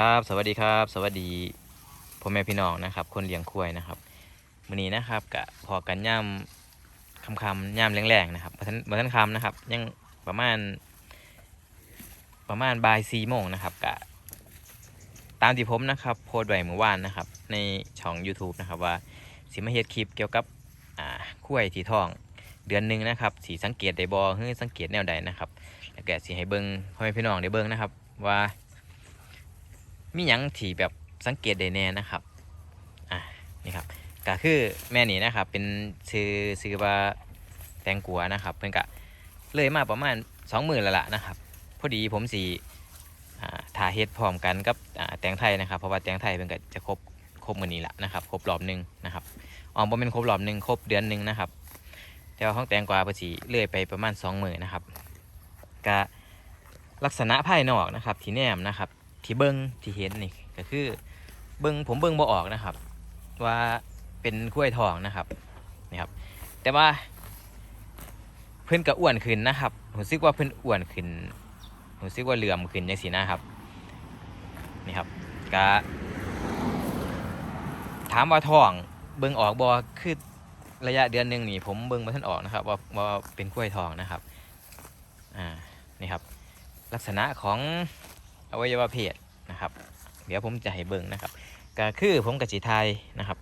ครับ สวัสดีครับ สวัสดีพ่อแม่พี่น้องนะครับ คนเลี้ยงควายนะครับวันนี้นะครับกะพอกันย่ำคำคำย่ำแรงๆนะครับมาทันมาทันคำนะครับ ยังประมาณ ประมาณบ่ายสี่โมงนะครับกะตามที่ผมนะครับโพสต์ไว้เมื่อวานนะครับ ในช่อง YouTube นะครับว่าสิมาเฮ็ดคลิปเกี่ยวกับอ่าควายที่ท้องเดือนหนึ่งนะครับสีสังเกตได้บ่เฮ้ยสังเกตแนวใดนะครับแล้วก็สิให้เบิ่งพ่อแม่พี่น้องได้เบิ่งนะครับว่า มีหยังที่แบบสังเกตได้แน่นะครับอะนี่ครับก็คือแม่นี่นะครับเป็นซื้อซื้อว่าแตงกัวนะครับเพิ่นกะเลยมาประมาณสองหมื่นล้วล่ะนะครับพอดีผมสีอ่าถ่าเฮ็ดพร้อมกันกับแตงไทยนะครับ เพราะว่าแตงไทยเพิ่นก็จะครบครบมือนี้ละนะครับครบรอบหนึ่งนะครับอ๋อบ่เป็นครบรอบหนึ่งครบเดือนหนึ่งนะครับแต่ว่าของแตงกวาเพิ่นสิเลื่อยไปประมาณสองหมื่นนะครับก็ลักษณะภายนอกนะครับที่แนมนะครับ ที่เบิ้งที่เห็นนี่ก็คือเบิ้งผมเบิ้งบ่ออกนะครับ ว่าเป็นกล้วยทองนะครับนี่ครับ แต่ว่าเพิ่อนก็อ้วนขึ้นนะครับผมซึกว่าเพิ่อนอ้วนขึ้นผมซึกว่าเหลื่อมขึ้นจังซี่นะครับนี่ครับก็ถามว่าทองเบิ้งออกบ่คือระยะเดือนหนึ่งนี่ผมเบิ้งบ่ทันออกนะครับว่าว่าเป็นกล้วยทองนะครับอ่านี่ครับ ลักษณะของ อวัยวะเพศนะครับ เดี๋ยวผมจะให้เบิ่งนะครับก็คือผมกับจีไทยนะครับ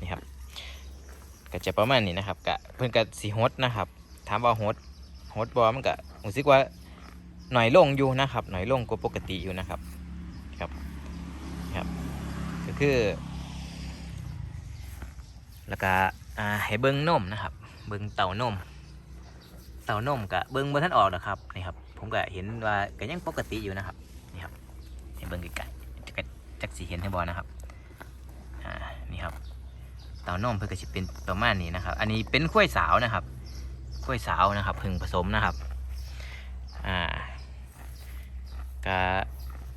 นี่ครับก็จะประมาณนี้นะครับก็เพิ่นกับสีฮดนะครับ ถามว่าฮดฮดบอมันก็รู้สึกว่าหน่อยลงอยู่นะครับ หน่อยลงกว่าปกติอยู่นะครับครับครับ ก็คือ แล้วก็อ่าให้เบิ่งนมนะครับ เบิ่งเต่านมเต่านมก็เบิ่งบ่ทันออกนะครับนี่ครับ ผมก็เห็นว่าก็ยังปกติอยู่นะครับ ให้เบิ่งไกลๆจะกจักสีเห็นให้บอนะครับอ่านี่ครับเต่านมเพื่อก็จะเป็นประมาณนี้นะครับ อันนี้เป็นข้วยสาวนะครับข้วยสาวนะครับพึ่งผสมนะครับอ่ากะ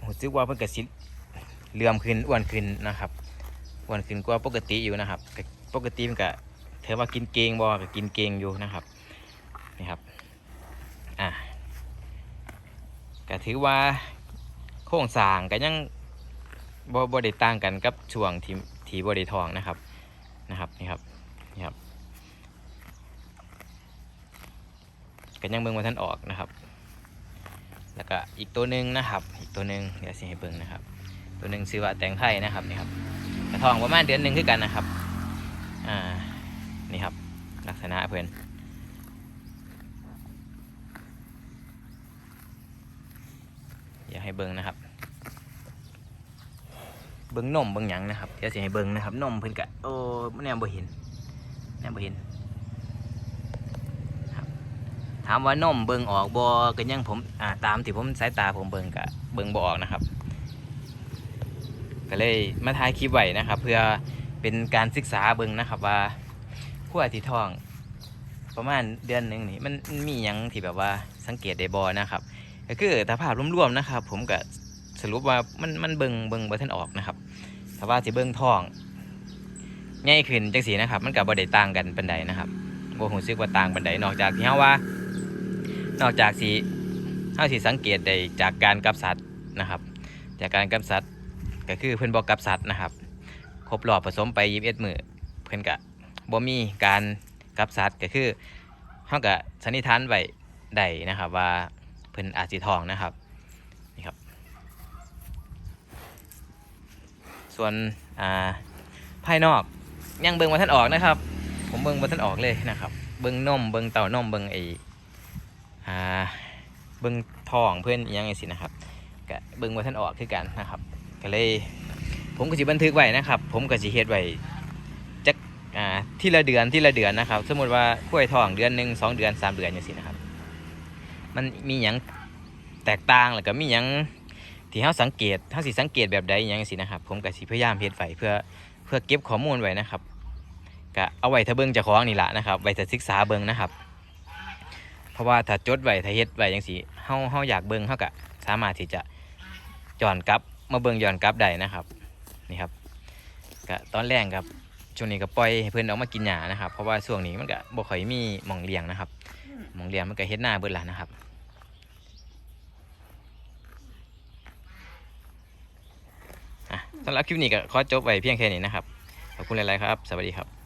รู้สึกว่าเพิ่นก็สิเลื่อมขึ้นอ้วนขึ้นนะครับอ้วนขึ้นกว่าปกติอยู่นะครับ ปกติมันก็ถือว่ากินเกงบ่ก็กินเกงอยู่นะครับนี่ครับอ่าก็ถือว่า ครงสร้างก็ยังบ่บ่ได้ต่างกันกับช่วงที่ที่บ่ได้ทองนะครับนะครับนี่ครับนี่ครับก็ยังเบิ่งว่าท่านออกนะครับ แล้วก็อีกตัวหนึ่งนะครับ อีกตัวหนึ่งเดี๋ยวสิให้เบิ่งนะครับ ตัวหนึ่งชื่อว่าแตงไทยนะครับนี่ครับกระทองประมาณเดือนหนึ่งคือกันนะครับอ่านี่ครับลักษณะเพื่อน อยาก ให้เบิ้งนะครับ เบิ้งนมเบิ้งหยังนะครับเดี๋ยวสิให้เบิ้งนะครับนมเพิ่นกะโอ้แนวบ่เห็นแนวบ่เห็นครับถามว่านมเบิ้งออกบ่ก็ยังผมอ่าตามที่ผมสายตาผมเบิ้งกะเบิ้งบ่ออกนะครับ ก็เลยมาถ่ายคลิปไว้นะครับ เพื่อเป็นการศึกษาเบิ้งนะครับว่าขั้วที่ท้องประมาณเดือนหนึ่งนี่มันมีหยังที่แบบว่าสังเกตได้บ่นะครับ ก็คือถ้าภาพรวมๆนะครับ ผมก็สรุปว่ามันมันเบิงเบิงบ่ทันออกนะครับถ้าว่าสิเบิงท้องใหญ่ขึ้นจังสีนะครับ มันก็บ่ได้ต่างกันปานใดนะครับบ่ฮู้สึกว่าต่างปานใดนอกจากที่เฮาว่า นอกจากสิเฮาสิสังเกตได้จากการกับสัตว์นะครับ จากการกับสัตว์ก็คือเพิ่นบ่กับสัตว์นะครับ ครบรอบผสมไป21มื้อเพิ่นก็บ่มีการกับสัตว์ก็คือเฮาก็สันนิษฐานไว้ได้นะครับว่า เพิ่นอาจสิทองนะครับนี่ครับ ส่วนอ่าภายนอกยังเบิ่งมาท่านออกนะครับ ผมเบิ่งมาท่านออกเลยนะครับ เบิ่งนมเบิ่งเต่านมเบิ่งไออ่าเบิ่งทองเพื่อนยังไงสินะครับก็เบิ่งมาท่านออกคือกันนะครับก็เลยผมก็สิบันทึกไว้นะครับ ผมก็สิเฮ็ดไว้จักอ่าที่ละเดือนที่ละเดือนนะครับ สมมติว่ากล้วยทองเดือนหนึ่งสองเดือนสามเดือนอย่างสินะครับ มันมีหยังแตกต่างแล้วก็มีหยังที่เฮาสังเกตเฮาสิสังเกตแบบใดอหยังสินะครับ ผมก็สิพยายามเฮ็ดไว้เพื่อเพื่อเก็บข้อมูลไว้นะครับก็เอาไว้ถ้าเบิ่งเจ้าของนี่ละนะครับไว้ถ้าศึกษาเบิ่งนะครับ เพราะว่าถ้าจดไว้ถ้าเฮ็ดไว้จังซี่เฮาเฮาอยากเบิ่งเฮาก็สามารถที่จะย้อนกลับมาเบิ่งย้อนกลับได้นะครับนี่ครับก็ตอนแรกครับช่วงนี้ก็ปล่อยให้เพิ่อนออกมากินหญ้านะครับ เพราะว่าช่วงนี้มันก็บ่ค่อยมีหม่องเลี้ยงนะครับ มองเรียมมันก็เห็นหน้าเบิดละนะครับสำหรับคลิปนี้ก็ขอจบไว้เพียงแค่นี้นะครับ ขอบคุณหลาย ๆ ครับ สวัสดีครับ